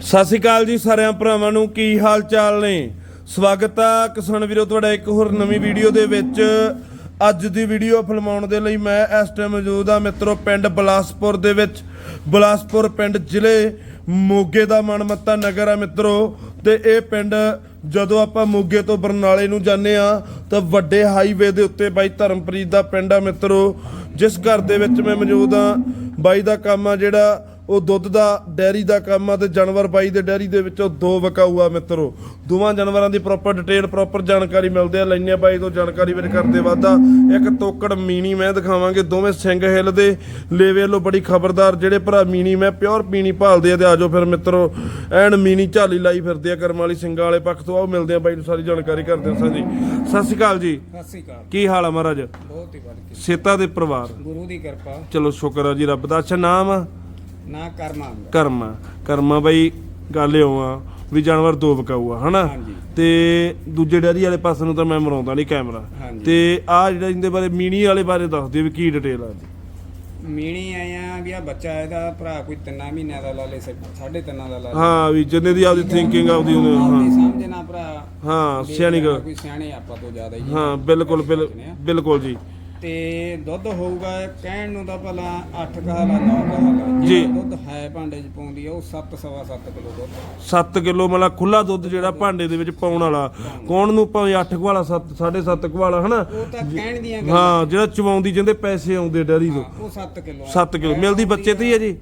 ਸਤਿ ਸ਼੍ਰੀ ਅਕਾਲ ਜੀ ਸਾਰਿਆਂ ਭਰਾਵਾਂ ਨੂੰ, ਕੀ ਹਾਲ ਚਾਲ ਨੇ? ਸਵਾਗਤ ਆ ਕਿਸਾਨ ਵੀਰੋ, ਤੁਹਾਡਾ ਇੱਕ ਹੋਰ ਨਵੀਂ ਵੀਡੀਓ ਦੇ ਵਿੱਚ। ਅੱਜ ਦੀ ਵੀਡੀਓ ਫਿਲਮਾਉਣ ਦੇ ਲਈ ਮੈਂ ਇਸ ਟਾਈਮ ਮੌਜੂਦ ਆ ਮਿੱਤਰੋ, ਪਿੰਡ ਬਲਾਸਪੁਰ ਦੇ ਵਿੱਚ। ਬਲਾਸਪੁਰ ਪਿੰਡ ਜ਼ਿਲ੍ਹੇ ਮੋਗੇ ਦਾ ਮਨਮੱਤਾ ਨਗਰ ਆ ਮਿੱਤਰੋ, ਤੇ ਇਹ ਪਿੰਡ ਜਦੋਂ ਆਪਾਂ ਮੋਗੇ ਤੋਂ ਬਰਨਾਲੇ ਨੂੰ ਜਾਂਦੇ ਆ, ਤਾਂ ਵੱਡੇ ਹਾਈਵੇ ਦੇ ਉੱਤੇ ਬਾਈ ਧਰਮਪ੍ਰੀਤ ਦਾ ਪਿੰਡ ਆ ਮਿੱਤਰੋ। ਜਿਸ ਘਰ ਦੇ ਵਿੱਚ ਮੈਂ ਮੌਜੂਦ ਆ, ਬਾਈ ਦਾ ਕੰਮ ਆ ਜਿਹੜਾ ਉਹ ਦੁੱਧ ਦਾ ਡੈਰੀ ਦਾ ਕੰਮ ਆ ਤੇ ਜਾਨਵਰ ਬਾਈ ਦੇ ਡੈਰੀ ਦੇ ਵਿੱਚੋਂ ਦੋ ਵਿਕਾਊ ਆ ਮਿੱਤਰੋ। ਦੋਵਾਂ ਜਾਨਵਰਾਂ ਦੀ ਪ੍ਰੋਪਰ ਡਿਟੇਲ ਪ੍ਰੋਪਰ ਜਾਣਕਾਰੀ ਮਿਲਦੇ ਆ। ਲੈਣੇ ਬਾਈ ਤੋਂ ਜਾਣਕਾਰੀ ਵੀਰ ਕਰਦੇ ਵਾਦਾ ਇੱਕ ਤੋਕੜ ਮੀਨੀ ਮੈਂ ਦਿਖਾਵਾਂਗੇ ਦੋਵੇਂ ਸਿੰਘ ਹਿੱਲ ਦੇ। ਲੇਵੇ ਵੱਲੋਂ ਬੜੀ ਖਬਰਦਾਰ ਜਿਹੜੇ ਭਰਾ ਮੀਨੀ ਮੈਂ ਪਿਓਰ ਮੀਨੀ ਭਾਲਦੇ ਆ ਤੇ ਆਜੋ ਫਿਰ ਮਿੱਤਰੋ। ਐਨ ਮੀਨੀ ਝਾਲੀ ਲਾਈ ਫਿਰਦੇ ਆ ਕਰਮ ਵਾਲੀ ਸਿੰਘਾਂ ਵਾਲੇ ਪੱਖ ਤੋਂ। ਆਓ ਮਿਲਦੇ ਆ ਬਾਈ ਨੂੰ ਸਾਰੀ ਜਾਣਕਾਰੀ ਕਰਦੇ ਹਾਂ ਸਾਂਝੀ। ਸਤਿ ਸ਼੍ਰੀ ਅਕਾਲ ਜੀ। ਸਤਿ ਸ੍ਰੀ ਅਕਾਲ। ਕੀ ਹਾਲ ਆ ਮਹਾਰਾਜ? ਬਹੁਤ ਹੀ ਵੱਧ ਸੇਤਾ ਦੇ ਪਰਿਵਾਰ। ਗੁਰੂ ਦੀ ਕਿਰਪਾ। ਚਲੋ ਸ਼ੁਕਰ ਆ ਜੀ ਰੱਬ ਦਾ। ਅੱਛਾ ਨਾਮ? ਆ ਨਾ ਕਰਮਾਂ ਦਾ ਕਰਮਾ। ਕਰਮਾ ਬਈ ਗੱਲ ਇਉਂ ਆ ਵੀ ਜਾਨਵਰ ਦੋ ਵਿਕਾਊ ਆ ਹਨਾ। ਤੇ ਦੂਜੇ ਡੈਰੀ ਵਾਲੇ ਪਾਸੇ ਨੂੰ ਤਾਂ ਮੈਂ ਮਰਾਉਂਦਾ ਨਹੀਂ ਕੈਮਰਾ। ਤੇ ਆ ਜਿਹੜਾ ਇਹਦੇ ਬਾਰੇ ਮੀਨੀ ਵਾਲੇ ਬਾਰੇ ਦੱਸ ਦਿਓ ਵੀ ਕੀ ਡਿਟੇਲ ਆ ਮੀਣੀ ਆਇਆ ਵੀ ਆ ਬੱਚਾ ਇਹਦਾ ਭਰਾ ਕੋਈ ਤਿੰਨਾਂ ਮਹੀਨਿਆਂ ਦਾ ਲਾ ਲੇ ਸਾਢੇ ਤਿੰਨਾਂ ਦਾ ਲਾ ਲੇ। ਹਾਂ ਵੀ ਜਿੰਨੇ ਦੀ ਆਪਦੀ ਥਿੰਕਿੰਗ ਆਪਦੀ ਉਹਨੇ ਹਾਂ। ਸਮਝ ਨਾ ਭਰਾ। ਹਾਂ ਸਿਆਣੀ ਕੋਈ ਸਿਆਣੇ ਆਪਾਂ ਤੋਂ ਜ਼ਿਆਦਾ ਹੀ ਹਾਂ ਬਿਲਕੁਲ ਬਿਲ- ਬਿਲਕੁਲ ਜੀ। ਤੇ ਦੁੱਧ ਹੋਊਗਾ ਕਹਿਣ ਨੂੰ ਤਾਂ ਭਲਾ 8 ਕਹਾਲਾ 9 ਕਹਾਲਾ ਜੀ। ਦੁੱਧ ਹੈ ਭਾਂਡੇ 'ਚ ਪਾਉਂਦੀ ਆ ਉਹ 7 ਸਵਾ 7 ਕਿਲੋ ਦੁੱਧ। 7 ਕਿਲੋ ਮਤਲਬ ਖੁੱਲਾ ਦੁੱਧ ਜਿਹੜਾ ਭਾਂਡੇ ਦੇ ਵਿੱਚ ਪਾਉਣ ਵਾਲਾ। ਕੌਣ ਨੂੰ ਭਾਵੇਂ 8 ਵਾਲਾ 7 7.5 ਵਾਲਾ ਹਨਾ? ਉਹ ਤਾਂ ਕਹਿਣ ਦੀਆਂ ਗੱਲਾਂ। ਹਾਂ ਜਿਹੜਾ ਚਵਾਉਂਦੀ ਜਿੰਦੇ ਪੈਸੇ ਆਉਂਦੇ ਡੈਰੀ ਤੋਂ। ਉਹ 7 ਕਿਲੋ 7 ਕਿਲੋ। ਮਿਲਦੀ ਬੱਚੇ ਤੇ ਹੀ ਹੈ ਜੀ?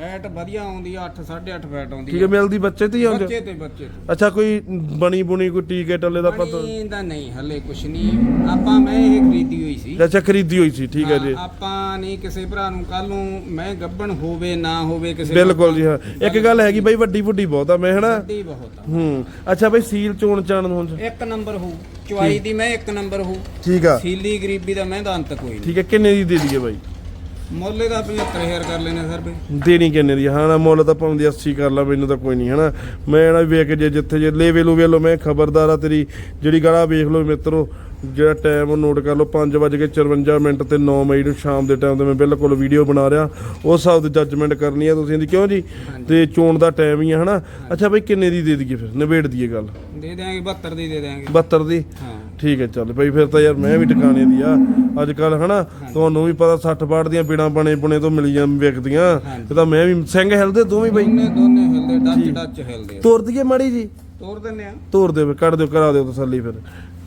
ਫੈਟ ਵਧੀਆ ਆਉਂਦੀ ਆ 8 8.5 ਫੈਟ ਆਉਂਦੀ ਠੀਕ ਹੈ ਮਿਲਦੀ ਬੱਚੇ ਤੇ ਹੀ ਆਉਂਦੇ ਬੱਚੇ ਤੇ ਬੱਚੇ ਤੇ। ਅੱਛਾ ਕੋਈ ਬਣੀ ਬੁਣੀ ਕੋਈ ਟੀਕੇ ਟੱਲੇ ਦਾ ਪਤਾ? ਪਾਣੀ ਦਾ ਨਹੀਂ ਹਲੇ ਕੁਛ ਨਹੀਂ। ਆਪਾਂ ਮੈਂ ਇਹ ਖਰੀਦੀ ਹੋਈ ਸੀ। ਅੱਛਾ ਖਰੀਦੀ ਹੋਈ ਸੀ ਠੀਕ ਹੈ ਜੀ। ਆਪਾਂ ਨਹੀਂ ਕਿਸੇ ਭਰਾ ਨੂੰ ਕੱਲ ਨੂੰ ਮੈਂ ਗੱਬਣ ਹੋਵੇ ਨਾ ਹੋਵੇ ਕਿਸੇ ਬਿਲਕੁਲ ਜੀ ਹਾਂ। ਇੱਕ ਗੱਲ ਹੈਗੀ ਬਾਈ ਵੱਡੀ ਵੱਡੀ ਬਹੁਤ ਆ ਮੈਂ ਹਨਾ? ਵੱਡੀ ਬਹੁਤ ਆ। ਹੂੰ। ਅੱਛਾ ਬਾਈ ਸੀਲ ਚੋਣ ਚਾਣ ਹੁਣ ਇੱਕ ਨੰਬਰ ਹੋ ਚੁਆਈ ਦੀ ਮੈਂ ਇੱਕ ਨੰਬਰ ਹੋ ਠੀਕ ਆ। ਸੀਲੀ ਗਰੀਬੀ ਦਾ ਮੈਂ ਦਾ ਅੰਤ ਕੋਈ ਨਹੀਂ ਠੀਕ ਹੈ ਕਿੰਨੇ ਦੀ ਦੇ ਦਈਏ ਬਾਈ? ਮੁੱਲੇ ਦਾ 75000 ਕਰ ਲੈਣੇ ਸਰ ਬਈ। ਦੇਣੀ ਕਿੰਨੇ ਦੀ ਹਾਂ, ਨਾ ਮੁੱਲ ਤਾਂ ਪਾਉਂਦੀ 80 ਕਰ ਲਾ, ਮੈਨੂੰ ਤਾਂ ਕੋਈ ਨਹੀਂ ਹਨਾ? ਮੈਂ ਨਾ ਵੇਖ ਜੇ ਜਿੱਥੇ ਜੇ ਲੈਵੇ ਲੂ ਵੇਲੋ ਮੈਂ ਖਬਰਦਾਰ ਆ ਤੇਰੀ, ਜਿਹੜੀ ਗਾੜਾ ਵੇਖ ਲੋ ਮਿੱਤਰੋ। ਜਿਹੜਾ ਟਾਈਮ ਉਹ ਨੋਟ ਕਰ ਲਓ 5:54 ਮਿੰਟ ਤੇ 9 ਮਈ ਨੂੰ ਸ਼ਾਮ ਦੇ ਟਾਈਮ ਤੇ ਮੈਂ ਬਿਲਕੁਲ ਵੀਡੀਓ ਬਣਾ ਰਿਹਾ। ਉਸ ਹਿਸਾਬ ਦੀ ਜੱਜਮੈਂਟ ਕਰਨੀ ਆ ਤੁਸੀਂ ਇਹਦੀ ਕਿਉਂ ਜੀ? ਤੇ ਚੋਣ ਦਾ ਟਾਈਮ ਹੀ ਆ ਹਨਾ? ਅੱਛਾ ਬਾਈ ਕਿੰਨੇ ਦੀ ਦੇ ਦਈਏ ਫਿਰ? ਨਿਬੇੜ ਦਈਏ ਗੱਲ। ਦੇ ਦਿਆਂਗੇ 72 ਦੀ ਦੇ ਦਿਆਂਗੇ। 72 ਦੀ? ਹਾਂ। ਠੀਕ ਹੈ ਚੱਲ ਬਈ ਫਿਰ ਤਾਂ ਯਾਰ ਮੈਂ ਵੀ ਟਿਕਾਣੇ ਦੀ ਆ ਅੱਜ ਕੱਲ ਹਨਾ ਤੁਹਾਨੂੰ ਵੀ ਪਤਾ 60 ਬਾੜ ਦੀਆਂ ਬਿਨਾ ਬਣੇ ਬੁਣੇ ਤੋਂ ਮਿਲੀ ਜਾਂ ਵਿਕਦੀਆਂ ਇਹ ਤਾਂ ਮੈਂ ਵੀ ਸਿੰਘ ਹਿਲਦੇ ਦੋਵੇਂ ਬਈ। ਦੋਨੇ ਦੋਨੇ ਹਿਲਦੇ ਡੱਚ ਡੱਚ ਹਿਲਦੇ। ਤੋਰ ਦਈਏ ਮਾੜੀ ਜੀ। ਤੋੜ ਦਿੰਨੇ ਆ। ਤੋਰ ਦਿਓ ਕੱਢ ਦਿਓ ਕਰਾ ਦਿਓ ਤਸੱਲੀ ਫਿਰ।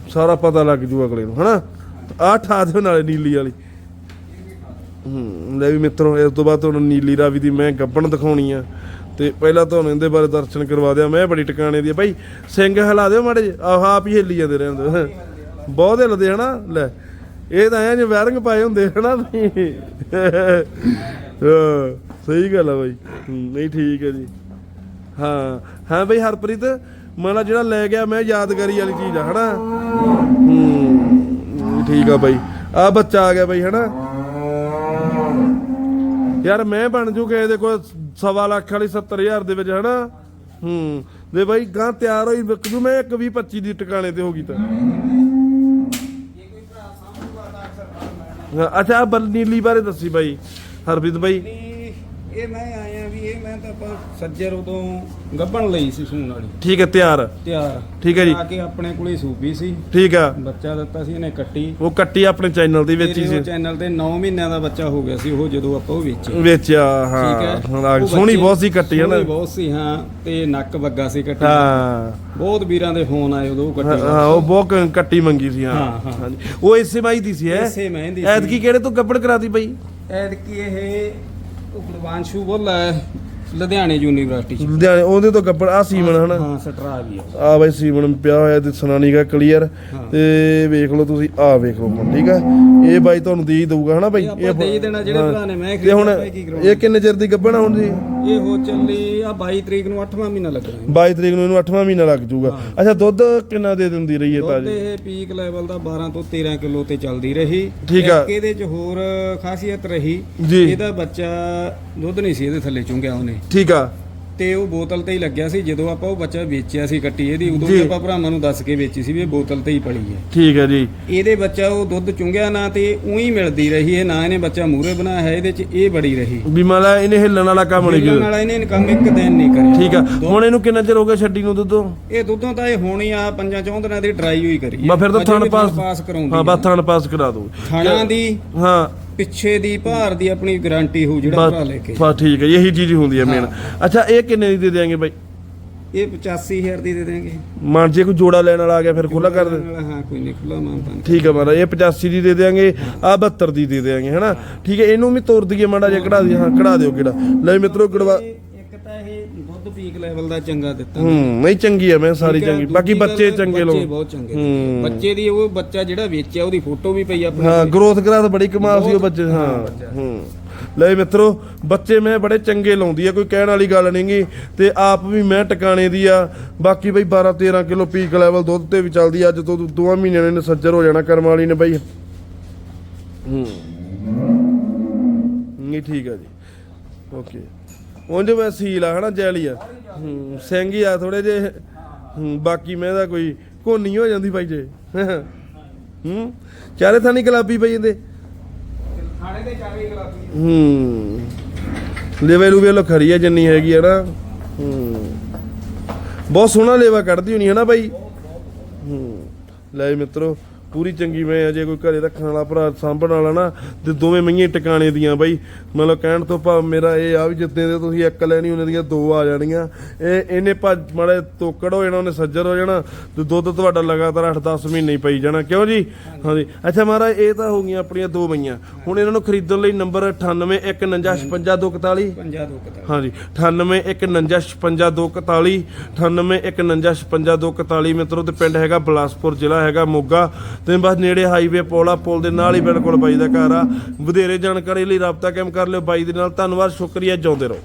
ਸਾਰਾ ਪਤਾ ਲੱਗ ਜੂ ਅਗਲੇ ਨੂੰ, ਹਨਾ? ਆਹ ਠਾ ਦਿਓ ਨਾਲੇ ਨੀਲੀ ਵਾਲੀ। ਹੂੰ, ਲੈ ਵੀ ਮਿੱਤਰੋ, ਇਸ ਤੋਂ ਬਾਅਦ ਤੁਹਾਨੂੰ ਨੀਲੀ ਰਾਵੀ ਦੀ ਮੈਂ ਗੱਬਣ ਦਿਖਾਉਣੀ ਆ। ਤੇ ਪਹਿਲਾਂ ਤੁਹਾਨੂੰ ਇਹਦੇ ਬਾਰੇ ਦਰਸ਼ਨ ਕਰਵਾ ਦਿਆਂ, ਮੈਂ ਬੜੀ ਟਿਕਾਣੇ ਦੀ ਆ। ਭਾਈ, ਸਿੰਘ ਹਿਲਾ ਦਿਓ ਮਾੜੇ ਜੇ ਆਹ ਆਪ ਹੀ ਹਿੱਲੀ ਜਾਂਦੇ ਰਹਿੰਦੇ ਬਹੁਤ ਹਿੱਲਦੇ, ਹਨਾ? ਲੈ, ਇਹ ਤਾਂ ਐ ਜਿਵੇਂ ਵਾਇਰਿੰਗ ਪਾਏ ਹੁੰਦੇ, ਹਨਾ? ਸਹੀ ਗੱਲ ਆ ਬਾਈ। ਨਹੀਂ ਠੀਕ ਹੈ ਜੀ। ਹਾਂ ਹਾਂ ਬਈ ਹਰਪ੍ਰੀਤ ਮਤਲਬ ਜਿਹੜਾ ਲੈ ਗਿਆ ਮੈਂ ਯਾਦਗਾਰੀ ਵਾਲੀ ਚੀਜ਼ ਆ ਹਨਾ? ਹੂੰ ਠੀਕ ਆ ਬਾਈ। ਆ ਬੱਚਾ ਆ ਗਿਆ ਬਾਈ ਹਨਾ? ਯਾਰ ਮੈਂ ਬਣ ਜੂ ਕੇ ਇਹਦੇ ਕੋਲ ਸਵਾ ਲੱਖ ਵਾਲੀ 70000 ਦੇ ਵਿੱਚ ਹਨਾ? ਹੂੰ ਦੇ ਬਾਈ ਗਾਂ ਤਿਆਰ ਹੋਈ ਵਿਕ ਜੂ ਮੈਂ ਇੱਕ 20 25 ਦੀ ਟਿਕਾਣੇ ਤੇ ਹੋ ਗਈ ਤਾਂ। ਅੱਛਾ ਨੀਲੀ ਬਾਰੇ ਦੱਸੀ ਬਾਈ ਹਰਪ੍ਰੀਤ ਬਾਈ। ਇਹ ਮੈਂ ਆਇਆ ਵੀ ਇਹ ਮੈਂ ਤਾਂ ਆਪਾਂ ਸੱਜਰ ਉਦੋਂ ਗੱਬਣ ਲਈ ਸੀ ਸੂਣ ਵਾਲੀ। ਠੀਕ ਹੈ ਤਿਆਰ। ਤਿਆਰ। ਠੀਕ ਹੈ ਜੀ। ਆ ਕੇ ਆਪਣੇ ਕੋਲੇ ਸੂਪੀ ਸੀ। ਠੀਕ ਆ ਬੱਚਾ ਦਿੱਤਾ ਸੀ ਇਹਨੇ ਕੱਟੀ। ਉਹ ਕੱਟੀ ਆਪਣੇ ਚੈਨਲ ਤੇ ਵੇਚੀ ਸੀ। ਚੈਨਲ ਤੇ 9 ਮਹੀਨਿਆਂ ਦਾ ਬੱਚਾ ਹੋ ਗਿਆ ਸੀ ਉਹ ਜਦੋਂ ਆਪਾਂ ਉਹ ਵੇਚੇ ਵੇਚਿਆ ਠੀਕ ਹੈ। ਸੋਹਣੀ ਬਹੁਤ ਸੀ ਕੱਟੀ ਹੈ ਨਾ। ਬਹੁਤ ਸੀ ਹਾਂ। ਤੇ ਨੱਕ ਵੱਗਾ ਸੀ ਕੱਟੀ। ਹਾਂ। ਬਹੁਤ ਵੀਰਾਂ ਦੇ ਫੋਨ ਆਏ ਉਦੋਂ ਕੱਟੀ। ਹਾਂ ਉਹ ਬਹੁਤ ਕੱਟੀ ਮੰਗੀ ਸੀ ਹਾਂ। ਹਾਂ, ਉਹ ਇਸੇ ਮਾਈ ਦੀ ਸੀ ਹੈ? ਇਸੇ ਮਹਿੰਦੀ ਐਤਕੀ ਕਿਹੜੇ ਤੋਂ ਗੱਬੜ ਕਰਾਤੀ ਬਾਈ? ਐਡ ਕੀ ਇਹ ਬੋਲਾ ਲੁਧਿਆਣੇ ਯੂਨੀਵਰਸਿਟੀ ਚ। ਲੁਧਿਆਣੇ ਉਹਦੇ ਤੋਂ ਗੱਬੜ ਆ ਸੀਮਨ ਹਨਾ? ਹਾਂ ਸਟਰਾ ਵੀ ਆ। ਆ ਬਾਈ ਸੀਮਨ ਪਿਆ ਹੋਇਆ ਤੇ ਸੁਣਾਣੀਗਾ ਕਲੀਅਰ। ਤੇ ਵੇਖ ਲਓ ਤੁਸੀਂ ਆ ਵੇਖ ਲਓ ਹੁਣ ਠੀਕ ਆ? ਇਹ ਬਾਈ ਤੁਹਾਨੂੰ ਦੇ ਹੀ ਦਊਗਾ ਹਨਾ ਬਾਈ? ਇਹ ਆਪਾਂ ਦੇ ਦੇਣਾ ਜਿਹੜੇ। ਭਰਾ ਨੇ ਮੈਂ ਤੇ ਹੁਣ ਖਰੀਦਿਆ ਇਹ ਕਿੰਨੇ ਚਿਰ ਦੀ ਗੱਬੜ ਆ ਹੁਣ ਜੀ? ਇਹ ਹੋ ਚੱਲੀ ਆ 22 ਤਰੀਕ ਨੂੰ 8ਵਾਂ ਮਹੀਨਾ ਲੱਗਣਾ ਹੈ 22 ਤਰੀਕ ਨੂੰ ਇਹਨੂੰ 8ਵਾਂ ਮਹੀਨਾ ਲੱਗ ਜਾਊਗਾ। ਅੱਛਾ ਦੁੱਧ ਕਿੰਨਾ ਦੇ ਦਿੰਦੀ ਰਹੀ ਹੈ ਦੁੱਧ ਤਾਜੀ? ਇਹ ਪੀਕ ਲੈਵਲ ਦਾ 12 ਤੋਂ 13 ਕਿਲੋ ਤੇ ਚੱਲਦੀ ਰਹੀ। ਠੀਕ ਆ। ਇੱਕ ਇਹਦੇ ਚ ਹੋਰ ਖਾਸੀਅਤ ਰਹੀ। ਜੀ। ਇਹਦਾ ਬੱਚਾ ਦੁੱਧ ਨਹੀਂ ਸੀ ਇਹਦੇ ਥੱਲੇ ਚੁੰਗਿਆ ਉਹਨੇ। ਠੀਕ ਆ। ਤੇ ਉਹ ਬੋਤਲ ਤੇ ਹੀ ਲੱਗਿਆ ਸੀ ਜਦੋਂ ਆਪਾਂ ਉਹ ਬੱਚਾ ਵੇਚਿਆ ਸੀ ਕੱਟੀ ਇਹਦੀ ਉਦੋਂ ਜੀ। ਵੀ ਆਪਾਂ ਭਰਾਵਾਂ ਨੂੰ ਦੱਸ ਕੇ ਵੇਚੀ ਸੀ ਵੀ ਇਹ ਬੋਤਲ ਤੇ ਹੀ ਪਲੀ ਹੈ। ਠੀਕ ਹੈ ਜੀ। ਇਹਦੇ ਬੱਚਾ ਉਹ ਦੁੱਧ ਚੁੰਗਿਆ ਨਾ ਤੇ ਉਹੀ ਮਿਲਦੀ ਰਹੀ ਇਹ ਨਾ ਇਹਨੇ ਬੱਚਾ ਮੂਰੇ ਬਣਾਇਆ ਹੈ ਇਹਦੇ ਚ ਇਹ ਬੜੀ ਰਹੀ। ਵੀ ਮਾਲਾ ਇਹਨੇ ਹਿੱਲਣ ਵਾਲਾ ਕੰਮ ਨਹੀਂ ਮਿਲਣ ਕੀਤਾ। ਵਾਲਾ ਇਹਨੇ ਕੰਮ ਇੱਕ ਦਿਨ ਨਹੀਂ ਕਰਿਆ। ਠੀਕ ਆ। ਹੁਣ ਇਹਨੂੰ ਕਿੰਨਾ ਚਿਰ ਹੋ ਗਿਆ ਛੱਡੀ ਨੂੰ ਦੁੱਧੋਂ? ਇਹ ਦੁੱਧੋਂ ਤਾਂ ਇਹ ਹੋਣੀ ਆ ਪੰਜਾਂ ਚੌਂ ਦਿਨਾਂ ਦੀ ਡਰਾਈ ਹੋਈ ਕਰੀ ਮੈਂ ਫਿਰ ਤਾਂ ਅਜੇ ਥਣ ਵੀ ਪਾਸ ਪਾਸ ਕਰਾਉਂਦੀ ਹਾਂ ਬਸ ਥਣ ਪਾਸ ਕਰਾ ਦੋ। ਥਾਣਾ ਦੀ ਹਾਂ। ਪਿੱਛੇ ਦੀ ਭਾਰ ਦੀ ਆਪਣੀ ਗਾਰੰਟੀ ਹੋ ਜਿਹੜਾ ਭਰਾ ਲੈ ਕੇ ਬਸ ਠੀਕ ਹੈ ਜੀ, ਇਹੀ ਚੀਜ਼ ਹੁੰਦੀ ਹੈ ਮੇਨ ਅੱਛਾ ਇਹ ਕਿੰਨੇ ਦੀ ਦੇ ਦੇਾਂਗੇ ਬਾਈ? ਇਹ 85000 ਦੀ ਦੇ ਦੇਣਗੇ ਮਾਨ ਜੇ ਕੋਈ ਜੋੜਾ ਲੈਣ ਵਾਲਾ ਆ ਗਿਆ ਫਿਰ ਖੁੱਲਾ ਕਰ ਦੇ। ਹਾਂ ਕੋਈ ਨਹੀਂ ਖੁੱਲਾ ਮਾਨਤਾਨ ਠੀਕ ਹੈ ਮਹਾਰਾਜ ਇਹ 85 ਦੀ ਦੇ ਦੇਾਂਗੇ ਆ 72 ਦੀ ਦੇ ਦੇਾਂਗੇ ਹਨਾ? ਠੀਕ ਹੈ ਇਹਨੂੰ ਵੀ ਤੋਰ ਦਈਏ ਮਾੜਾ ਜਿਹਾ ਕਢਾ ਦਈਏ। ਹਾਂ ਕਢਾ ਦਿਓ ਕਿਹੜਾ। ਲੈ ਮਿੱਤਰੋ ਦੁੱਧ ਪੀਕ ਲੈਵਲ ਦਾ ਚੰਗਾ ਦਿੱਤਾ। ਹੂੰ ਨਹੀਂ ਚੰਗੀ ਹੈ ਮੈਂ ਸਾਰੀ ਠੀਕ ਹੈ, ਚੰਗੀ ਬਾਕੀ ਦੂਜੀ ਬੱਚੇ ਚੰਗੇ ਬੱਚੇ ਲੋ ਬਹੁਤ ਚੰਗੇ। ਹੂੰ। ਦਿੱਤੇ। ਬੱਚੇ ਦੀ ਉਹ ਬੱਚਾ ਜਿਹੜਾ ਵੇਚਿਆ ਉਹਦੀ ਫੋਟੋ ਵੀ ਪਈ ਆਪਣੇ ਹਾਂ। ਗਰੋਥ ਗਰਾਥ ਬੜੀ ਕਮਾਲ ਸੀ ਉਹ ਬੱਚੇ ਹਾਂ ਲੈ ਮਿੱਤਰੋ ਬੱਚੇ ਮੈਂ ਬੜੇ ਚੰਗੇ ਲਾਉਂਦੀ ਆ ਕੋਈ ਕਹਿਣ ਵਾਲੀ ਗੱਲ ਨਹੀਂਗੀ ਤੇ ਆਪ ਵੀ ਮੈਂ ਟਿਕਾਣੇ ਦੀ ਆ। ਬਾਕੀ ਬਈ 12 13 ਕਿਲੋ ਪੀਕ ਲੈਵਲ ਦੁੱਧ ਤੇ ਵੀ ਚੱਲਦੀ ਆ, ਅੱਜ ਤੋਂ ਦੋਵਾਂ ਮਹੀਨਿਆਂ ਨੇ ਸੱਜਰ ਹੋ ਜਾਣਾ ਕਰਮ ਵਾਲੀ ਨੇ ਬਈ। ਹੂੰ। ਨਹੀਂ ਠੀਕ ਆ ਜੀ। ਓਕੇ। ਉਂਝ ਮੈਂ ਸੀਲ ਆ ਹਨਾ ਜੈਲੀ ਆ। ਹੂੰ ਸਿੰਘ ਹੀ ਆ ਥੋੜੇ ਜੇ ਹੂੰ ਬਾਕੀ ਮੈਂ ਦਾ ਕੋਈ ਕੋਨੀ ਹੋ ਜਾਂਦੀ ਬਾਈ ਜੇ। ਹੂੰ ਚਾਰੇ ਥਾਨੀ ਗੁਲਾਬੀ ਪਈ ਜਾਂਦੇ ਥਾਣੇ ਦੇ ਚਾਰੇ ਗਲਾਬੀ ਹੂੰ ਲੇਵੇ ਲੂਵੇ ਲੋ ਖਰੀ ਆ ਜਿੰਨੀ ਹੈਗੀ ਹੈ ਨਾ। ਹੂੰ ਬਹੁਤ ਸੋਹਣਾ ਲੇਵਾ ਕੱਢਦੀ ਹੋਣੀ ਹੈ ਨਾ ਬਾਈ ਹੂੰ ਲੈ ਮਿੱਤਰੋ ਪੂਰੀ ਚੰਗੀ ਮੈਂ ਅਜੇ ਕੋਈ ਘਰੇ ਰੱਖਣ ਵਾਲਾ ਭਰਾ ਸਾਂਭਣ ਵਾਲਾ ਨਾ ਤੇ ਦੋਵੇਂ ਮਈਆਂ ਟਿਕਾਣੇ ਦੀਆਂ ਬਾਈ। ਮਤਲਬ ਕਹਿਣ ਤੋਂ ਭਾਵ ਮੇਰਾ ਇਹ ਆ ਵੀ ਜਿੱਦਾਂ ਦੇ ਤੁਸੀਂ ਇੱਕ ਲੈਣੀ ਉਹਨਾਂ ਦੀਆਂ ਦੋ ਆ ਜਾਣੀਆਂ। ਇਹ ਇਹਨੇ ਭੱਜ ਮਾੜੇ ਤੋਕੜ ਹੋ ਜਾਣਾ ਉਹਨੇ ਸੱਜਰ ਹੋ ਜਾਣਾ ਤੇ ਦੁੱਧ ਤੁਹਾਡਾ ਲਗਾਤਾਰ 8-10 ਮਹੀਨੇ ਹੀ ਪਈ ਜਾਣਾ। ਕਿਉਂ ਜੀ? ਹਾਂਜੀ। ਅੱਛਾ ਮਹਾਰਾਜ ਇਹ ਤਾਂ ਹੋ ਗਈਆਂ ਆਪਣੀਆਂ ਦੋ ਮਈਆਂ ਹੁਣ ਇਹਨਾਂ ਨੂੰ ਖਰੀਦਣ ਲਈ ਨੰਬਰ 9819565241 ਪੰਜਾ ਦੋ ਕਤਾ ਹਾਂਜੀ। 9819565241 9819565241 ਮਿੱਤਰੋ ਤੇ ਪਿੰਡ ਹੈਗਾ ਬਲਾਸਪੁਰ ਜ਼ਿਲ੍ਹਾ ਹੈਗਾ ਮੋਗਾ। ਤੇ ਬਸ ਨੇੜੇ ਹਾਈਵੇ ਪੁਲ ਆ, ਪੁਲ ਦੇ ਨਾਲ ਹੀ ਬਿਲਕੁਲ ਬਾਈ ਦਾ ਘਰ ਆ। ਵਧੇਰੇ ਜਾਣਕਾਰੀ ਲਈ ਰਾਬਤਾ ਕਾਇਮ ਕਰ ਲਿਓ ਬਾਈ ਦੇ ਨਾਲ। ਧੰਨਵਾਦ, ਸ਼ੁਕਰੀਆ, ਜਿਉਂਦੇ ਰਹੋ।